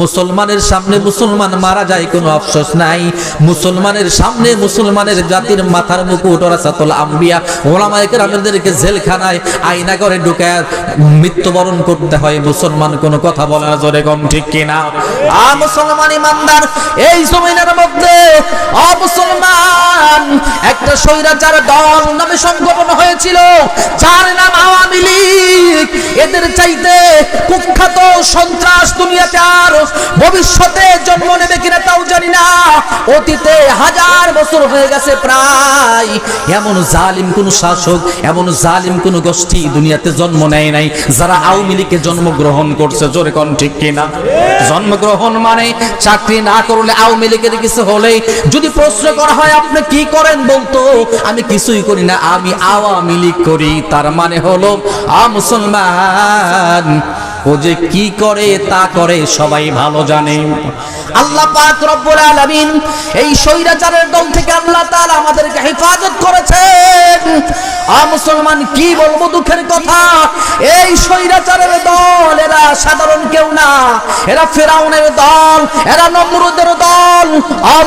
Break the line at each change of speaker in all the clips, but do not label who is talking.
মুসলমানের সামনে মুসলমান মারা যায় কোনো আফসোস নাই। মুসলমানের সামনে মুসলমানের জাতির মাথার মুকুট ওরাসাতুল আম্বিয়া। ওলামায়ে কেরামদেরকে জেলখানায় আয়না করে ঢুকায় মৃত্যুবরণ করতে হয়। মুসলমান কোনো কথা বলে না, জোরে কম ঠিক কিনা? আ মুসলমান ইমানদার, এই জমিনের মধ্যে অমুসলমান একটা স্বৈরাচার দল নামে সংগঠন হয়েছিল, যার নাম এদের চাইতে কুখ্যাত সন্ত্রাস দুনিয়াতে আর ভবিষ্যতে জন্ম নেবে কিনা তাও জানি না। অতীতে হাজার বছর হয়ে গেছে প্রায়। এমন জালিম কোন শাসক, এমন জালিম কোন গোষ্ঠী দুনিয়াতে জন্ম নেয় নাই। যারা আওয়ামী লীগে জন্মগ্রহণ করছে, জোরে কোন ঠিক কিনা? জন্মগ্রহণ মানে চাকরি না করলে আওয়ামী লীগের কিছু হলেই। যদি প্রশ্ন করা হয়, আপনি কি করেন বলতো? আমি কিছুই করি না, আমি আওয়ামী লীগ করি। তার মানে হলো, আ মুসলমান ও যে কি করে, তা করে সবাই ভালো জানে। আল্লাহ আলামিন এই স্বৈরাচারের দল থেকে আল্লাহ তাআলা আমাদেরকে হেফাজত করেছেন। আ মুসলমান, কি বলব দুঃখের কথা? এই স্বৈরাচারের দল সাধারণ কেউ না। এরা ফেরাউনের দল, এরা নমরুদের দল।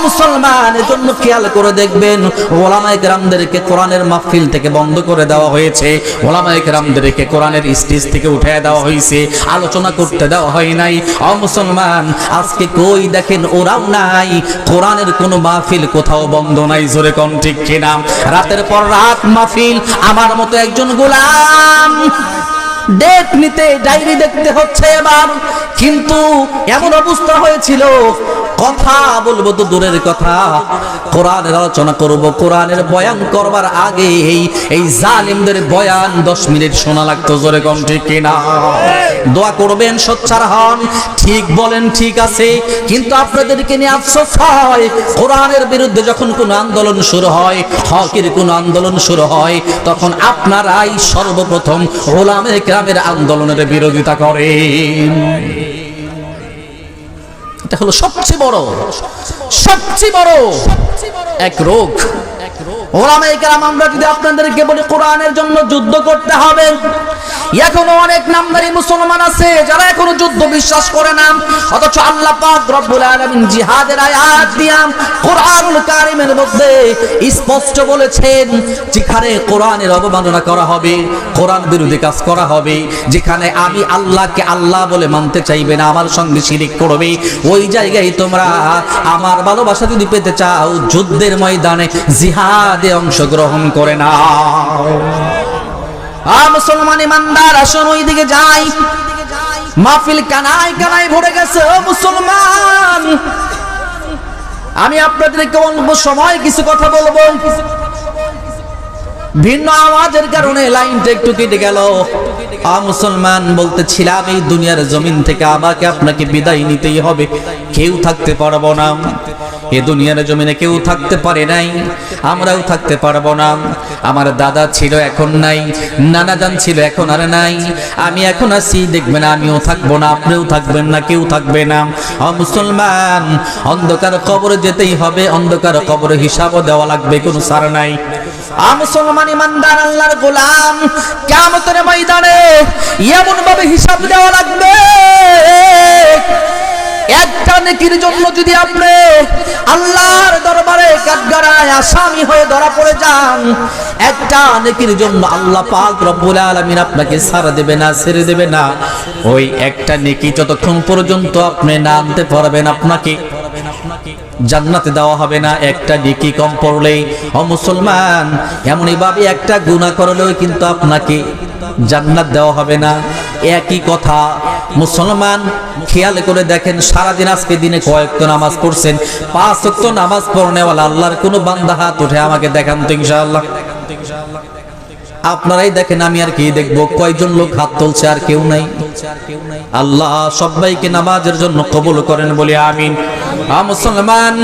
মুসলমান, এজন্য খেয়াল করে দেখবেন ওলামায়ে কেরামদেরকে কোরআনের মাহফিল থেকে বন্ধ করে দেওয়া হয়েছে। ওলামায়ে কেরামদেরকে কোরআনের স্টেজ থেকে উঠে দেওয়া হয়েছে। আলোচনা করতে দেওয়া হয় নাই। মুসলমান, আজকে কই দেখেন ওরাও নাই। কোরআনের কোনো মাহফিল কোথাও বন্ধ নাই, জোরে কোন ঠিক কিনা? রাতের পর রাত মাহফিল, আমার মতো একজন গোলাম। ডেট নিতে ডায়েরি দেখতে হচ্ছে এবার। কিন্তু এমন অবস্থা হয়েছিল কথা বলব তো দূরের কথা। কোরআনের আলোচনা করব, কোরআনের বয়ান করবার আগে এই এই জালিমদের বয়ান দশ মিনিট শোনা লাগতো, জোরে কম ঠিক কিনা? দোয়া করবেন, সোচ্চার হন। ঠিক বলেন, ঠিক আছে। কিন্তু আপনাদেরকে নিয়ে আফসোস হয়, কোরআনের বিরুদ্ধে যখন কোনো আন্দোলন শুরু হয়, হকের কোনো আন্দোলন শুরু হয়, তখন আপনারাই সর্বপ্রথম ওলামে গ্রামের আন্দোলনের বিরোধিতা করেন। এটা হলো সবচেয়ে বড় সবচেয়ে বড় এক রোগ। ওলামায়ে কেরাম, আমরা যদি আপনাদেরকে বলি কোরআনের জন্য যুদ্ধ করতে হবে এখনও অনেক নামদারি মুসলমান আছে, যারা এখনও যুদ্ধ বিশ্বাস করে না। অথচ আল্লাহ পাক রব্বুল আলামিন জিহাদের আয়াত দিয়া কোরআনুল কারিমের মধ্যে স্পষ্ট বলেছেন, যেখানে কোরআনের অবমাননা করা হবে, কোরআন বিরোধী কাজ করা হবে, যেখানে আমি আল্লাহকে আল্লাহ বলে মানতে চাইবে না, আমার সঙ্গে শিরিক করবে, ওই জায়গায় তোমরা আমার ভালোবাসা যদি পেতে চাও, যুদ্ধের ময়দানে জিহাদে অংশগ্রহণ করে নাও। আ মুসলমান ইমানদার, আসুন ওই দিকে যাই। মাহফিল কানায় কানায় ভরে গেছে মুসলমান। আমি আপনাদেরকে অল্প সময় কিছু কথা বলব। ভিন্ন আওয়াজের কারণে লাইনটা একটু কেটে গেল। মুসলমান, বলতেছিলাম, এই দুনিয়ার জমিন থেকে আমাকে আপনাকে বিদায় নিতেই হবে। কেউ থাকতে পারব না। এ দুনিয়ার জমিনে কেউ থাকতে পারে নাই। আমরাও থাকতে পারব না। আমার দাদা ছিল এখন নাই, নানা জান ছিল এখন আর নাই। আমি এখন আছি, দেখবেন আমিও থাকব না, আপনিও থাকবেন না, কেউ থাকবে না। অ মুসলমান, অন্ধকার কবরে যেতেই হবে, অন্ধকার কবরে হিসাবও দেওয়া লাগবে, কোনো সার নাই। আ মুসলমান ইমানদার, আল্লাহর গোলাম, কিয়ামতের ময়দানে এমন ভাবে হিসাব দেওয়া লাগবে। একটা নেকির জন্য যদি আপনি আল্লাহর দরবারে কাঠগড়ায় আসামি হয়ে ধরা পড়ে যান, একটা নেকির জন্য আল্লাহ পাক রব্বুল আলামিন আপনাকে ছাড় দেবে না, ছেড়ে দেবে না। ওই একটা নেকি যতক্ষণ পর্যন্ত আপনি না আনতে পারবেন আপনাকে। জান্নাতে দেওয়া হবে না, একটা নেকি কম পড়লেই। ও মুসলমান এমনই ভাবে একটা গুনাহ করলেও কিন্তু আপনাকে জান্নাত দেওয়া হবে না। একই কথা। মুসলমান, খেয়াল করে দেখেন, সারাদিন আজকে দিনে কয়েক নামাজ পড়ছেন, পাঁচ ওয়াক্ত নামাজ পড়নেওয়ালা আল্লাহর কোনো বান্দা হাত উঠে আমাকে দেখান তো ইনশাআল্লাহ। আপনারাই দেখেন, আমি আর কি দেখব? কয়জন লোক হাত তুলছে আর কেউ নাই। আল্লাহ সবাইকে নামাজের জন্য কবুল করেন বলে আমিন। মুসলমান,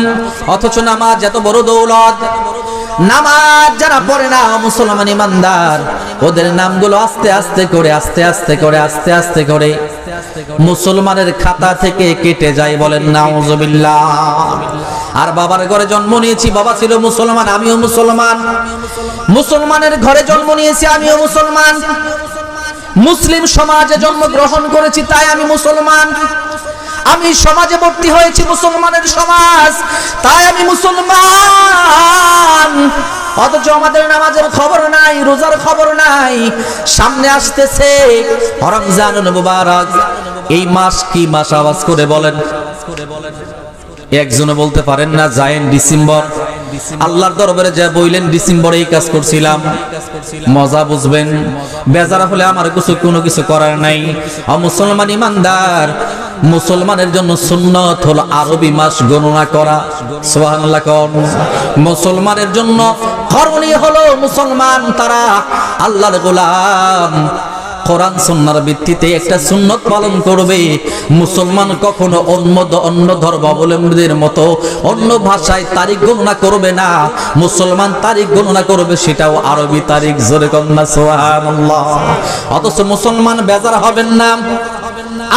অথচ নামাজ এত বড় দৌলত। নামাজ যারা পড়ে না, মুসলমান ইমানদার, ওদের নামগুলো আস্তে আস্তে করে, আস্তে আস্তে করে, আস্তে আস্তে করে মুসলমানের খাতা থেকে কেটে যায় বলেন, নাউজুবিল্লাহ। আর বাবার ঘরে জন্ম নিয়েছি, বাবা ছিল মুসলমান, আমিও মুসলমান। মুসলমানের ঘরে জন্ম নিয়েছি, আমিও মুসলমান। মুসলিম সমাজে জন্মগ্রহণ করেছি, তাই আমি মুসলমান। আমি সমাজে ভর্তি হয়েছি মুসলমানের সমাজ। তাই আমি মুসলমান। অথচ আমাদের নামাজের খবর নাই, রোজার খবর নাই। সামনে আসতেছে রমজান এই মাস কি মাস? আওয়াজ করে বলেন। একজনে বলতে পারেন না, যায়েন ডিসেম্বর। আল্লাহর দরবারে যা বইলেন ডিসেম্বরে এই কাজ করছিলাম। মজা বুঝবেন, বেজারা হলে আমার কিছু, কোনো কিছু করার নাই। মুসলমান ইমানদার মুসলমানের জন্য সুন্নত হলো আরবি মাস গণনা করা। কোন। মুসলমানের জন্য করণীয় হলো মুসলমান, তারা আল্লাহর গোলাম। কোরআন সুন্নার ভিত্তিতে একটা সুন্নত পালন করবে। মুসলমান কখনো অন্য অন্য ধর্মাবলম্বীদের মতো অন্য ভাষায় তারিখ গণনা করবে না। মুসলমান তারিখ গণনা করবে, সেটাও আরবি তারিখ। জোরে কন্যা সুবহানাল্লাহ। অথচ মুসলমান বেজার হবেন না।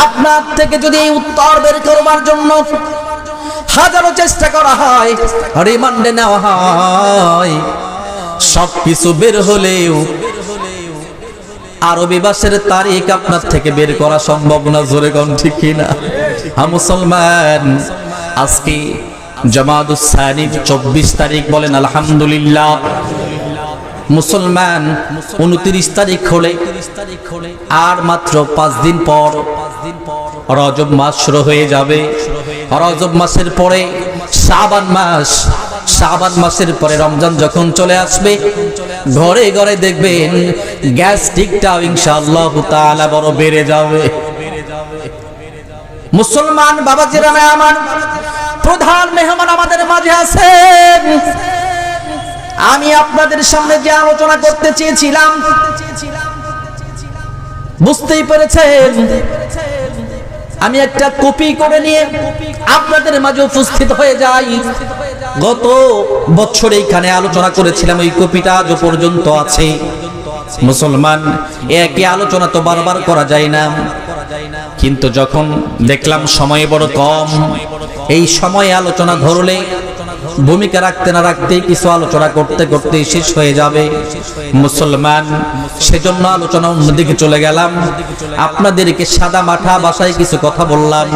আপনার থেকে যদি এই উত্তর বের করবার জন্য হাজারো চেষ্টা করা হয়, রিমান্ডে নেওয়া হয়। সব কিছু বের হলেও আরবি ভাষার তারিখ আপনার থেকে বের করা সম্ভব না, জোরে কম ঠিক কিনা হ্যাঁ মুসলমান, আজকে জামাদুসানি চব্বিশ তারিখ বলেন, আলহামদুলিল্লাহ। মুসলমান, উনত্রিশ তারিখ হলে, আর মাত্র পাঁচ দিন পর রজব মাস শুরু হয়ে যাবে। রজব মাসের পরে শ্রাবান মাস। শ্রাবান মাসের পরে রমজান যখন চলে আসবে, ঘরে ঘরে দেখবেন গ্যাস্ট্রিকটাও ইনশাআল্লাহ তাআলা বড় বেড়ে যাবে। মুসলমান বাবাজিরা না আমার প্রধান মেহমান আমাদের মাঝে আছেন। আমি আপনাদের সামনে যে আলোচনা করতে চেয়েছিলাম বুঝতেই পেরেছেন? আমি একটা কপি করে নিয়ে আপনাদের মাঝে উপস্থিত হয়ে যাই। গত বছর এইখানে আলোচনা করেছিলাম, ওই কপিটা আজ পর্যন্ত আছে। মুসলমান একই আলোচনা তো বারবার করা যায় না। কিন্তু যখন দেখলাম সময় বড় কম, এই সময় আলোচনা ধরলে ভূমিকা রাখতে না রাখতে কিছু আলোচনা করতে করতে শেষ হয়ে যাবে। মুসলমান, সেজন্য আলোচনা অন্যদিকে চলে গেলাম। আপনাদেরকে সাদা মাঠা বাসায় কিছু কথা বললাম।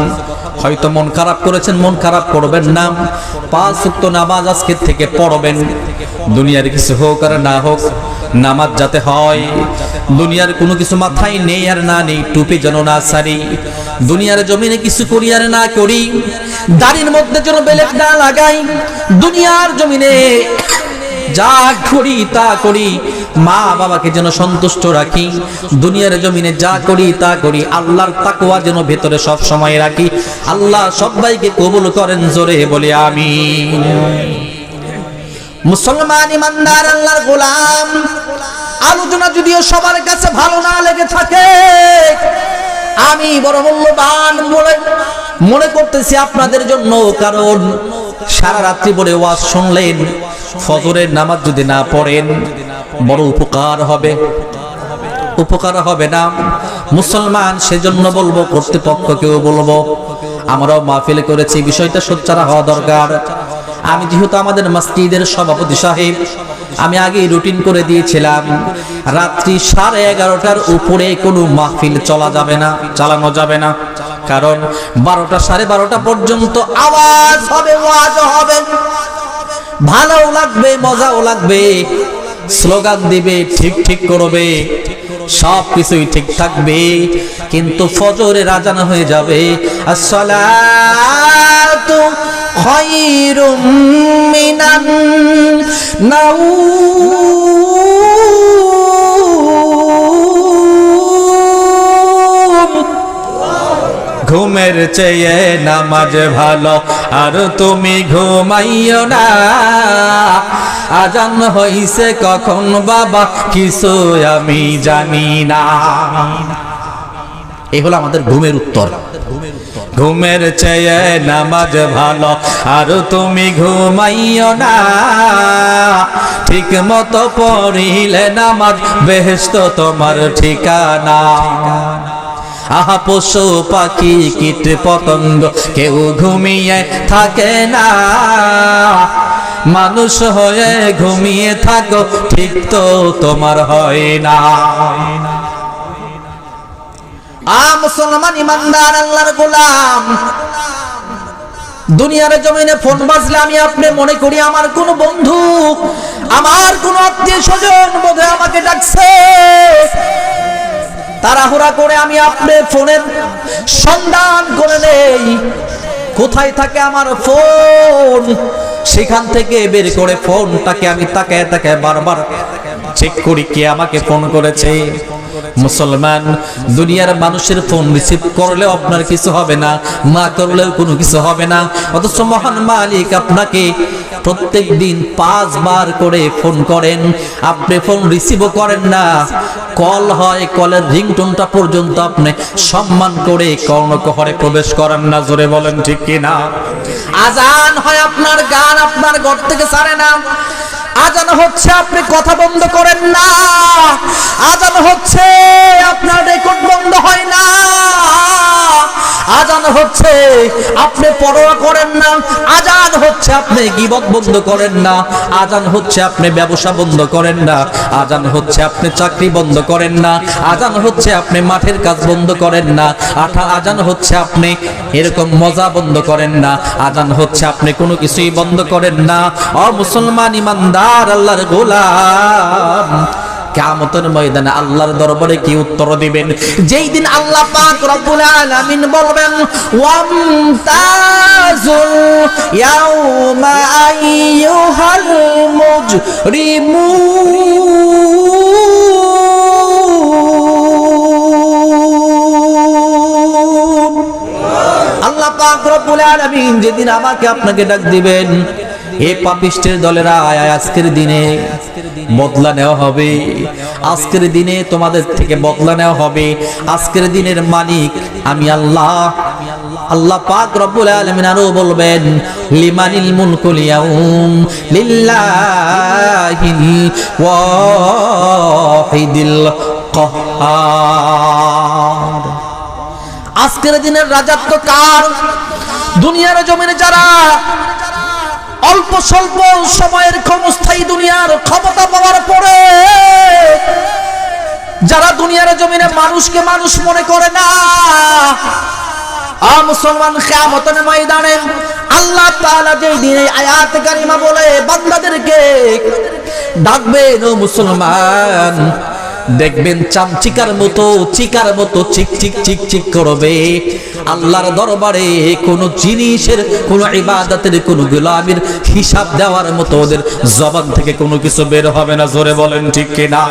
হয়তো মন খারাপ করেছেন, মন খারাপ করবেন না। পাঁচ উক্ত নামাজ আজকে থেকে পড়বেন। দুনিয়ার কিছু হোক আর না হোক, নামাজ যাতে হয়। দুনিয়ার কোনো কিছু মাথায় নেই আর না নেই, টুপি যেন না সারি দুনিয়ার জমিনে কিছু করি আর না করি, দাড়ির মধ্যে যেন বেলেট না লাগাই। দুনিয়ার জমিনে যা করি তা করি মা বাবাকে যেন সন্তুষ্ট রাখি, দুনিয়ার জমিনে যা করি তা করি, আল্লাহর তাকওয়া যেন ভেতরে সব সময় রাখি। আল্লাহ সবাইকে কবুল করেন, জোরে বলে আমি মুসলমান, ইমানদার, আল্লাহর গোলাম, আলোচনা যদিও সবার কাছে ভালো না লেগে থাকে, আমি বড় মূল্যবান বলে মনে করতেছি আপনাদের জন্য, কারণ সারা রাত্রি পরে ওয়াজ শুনলেন, ফজরের নামাজ যদি না পড়েন বড় উপকার হবে। উপকার হবে না। মুসলমান, সেজন্য বলব, কর্তৃপক্ষকেও বলব, আমরাও মাহফিল করেছি, বিষয়টা সোচ্চারা হওয়া দরকার। আমি যেহেতু আমাদের মসজিদের সভাপতি সাহেব, আমি আগে রুটিন করে দিয়েছিলাম, রাত্রি সাড়ে এগারোটার উপরে কোনো মাহফিল চলা যাবে না, চালানো যাবে না। কারণ বারোটা সাড়ে বারোটা পর্যন্ত আওয়াজ হবে, ওয়াজ হবে। ভালোও লাগবে, মজাও লাগবে। স্লোগান দিবে, ঠিক ঠিক করবে, সব কিছুই ঠিক থাকবে, কিন্তু ফজরে রাজানা হয়ে যাবে। নাউম। ঘুমের চেয়ে নামাজ ভালো, আর তুমি ঘুমাইও না। আজান হইছে কখন বাবা? কিছু আমি জানি না। এই হলো আমাদের ঘুমের উত্তর। ঘুমের চেয়ে নামাজ ভালো। আর তুমি ঘুমাইও না। ঠিক মতো পড়িলে নামাজ বেহেস্ত তোমার ঠিকানা। আহা পশু পাখি, কীট পতঙ্গ, কেউ ঘুমিয়ে থাকে না। মানুষ হয়ে ঘুমিয়ে থাকো, ঠিক তো তোমার হয় না। আ মুসলমান ইমানদার, আল্লাহর গোলাম। দুনিয়ার জমিনে ফোন বাজলে আমি আপনি মনে করি আমার কোন বন্ধু, আমার আত্মীয় স্বজন বোধ আমাকে ডাকছে। তাড়াহুড়া করে আমি আপনার ফোনের সন্ধান করে নেই। কোথায় থাকে আমার ফোন? সেখান থেকে বের করে ফোনটাকে আমি তাকায় তাকায় বারবার চেক করি কে আমাকে ফোন করেছে। মুসলমান, দুনিয়ার মানুষের ফোন রিসিভ করলেও আপনার কিছু হবে না মা করলেও কোনো কিছু হবে না। অথচ মহান মালিক আপনাকে প্রত্যেক দিন পাঁচবার করে ফোন করেন, আপনি ফোন রিসিভও করেন না। কল হয়, কলের রিংটোনটা পর্যন্ত আপনি সম্মান করে কর্ণকহরে প্রবেশ করেন না, জোরে বলেন ঠিক কি না? আজান হয় আপনার গান আপনার ঘর থেকে ছাড়ে না। আজান হচ্ছে, আপনি কথা বন্ধ করেন না। হচ্ছে। আপনি পরোয়া করেন না, আজান হচ্ছে আপনি গিবত বন্ধ করেন না, আজান হচ্ছে আপনি ব্যবসা বন্ধ করেন না, আজান হচ্ছে আপনি চাকরি বন্ধ করেন না, আজান হচ্ছে আপনি মাঠের কাজ বন্ধ করেন না, আঠা আজান হচ্ছে আপনি এরকম মজা বন্ধ করেন না, আজান হচ্ছে আপনি কোনো কিছুই বন্ধ করেন না। অ মুসলমান ইমানদার, আল্লাহর গোলাম। কিয়ামতের ময়দানে আল্লাহর দরবারে কি উত্তর দিবেন? যেই দিন আল্লাহ পাক রব্বুল আলামিন বলবেন ওয়ামতাজুল ইয়াউমা আইয়ুহাল মুজরিমুন। আল্লাহ পাক রব্বুল আলামিন যেদিন আমাকে আপনাকে ডাক দিবেন হে পাপিষ্টের দলেরা, আয় আজকের দিনে বদলা নেওয়া হবে। আজকের দিনে তোমাদের থেকে বদলা নেওয়া হবে। আজকের দিনের মালিক আমি আল্লাহ। আল্লাহ পাক রব্বুল আলামিন আরও বলবেন, লিমানিল মুলকুল ইয়াউম লিল্লাহিল ওয়াহিদিল কাহ্হার আজকের দিনের রাজত্ব কার? দুনিয়ার জমিনে যারা অল্প স্বল্প সময়ের ক্ষমস্থায়ী দুনিয়ার ক্ষমতা পাওয়ার পরে যারা দুনিয়ার জমিনে মানুষকে মানুষ মনে করে না আল্লাহ তাআলা কারিমা বলে ডাকবেন, ও মুসলমান। দেখবেন চামচিকার মতো, চিকার মতো চিক চিক চিক চিক করবে। আল্লাহর দরবারে কোন জিনিসের, কোন ইবাদতের, কোন গোলামির হিসাব দেওয়ার মতো ওদের জবান থেকে কোনো কিছু বের হবে না। জোরে বলেন ঠিক কিনা?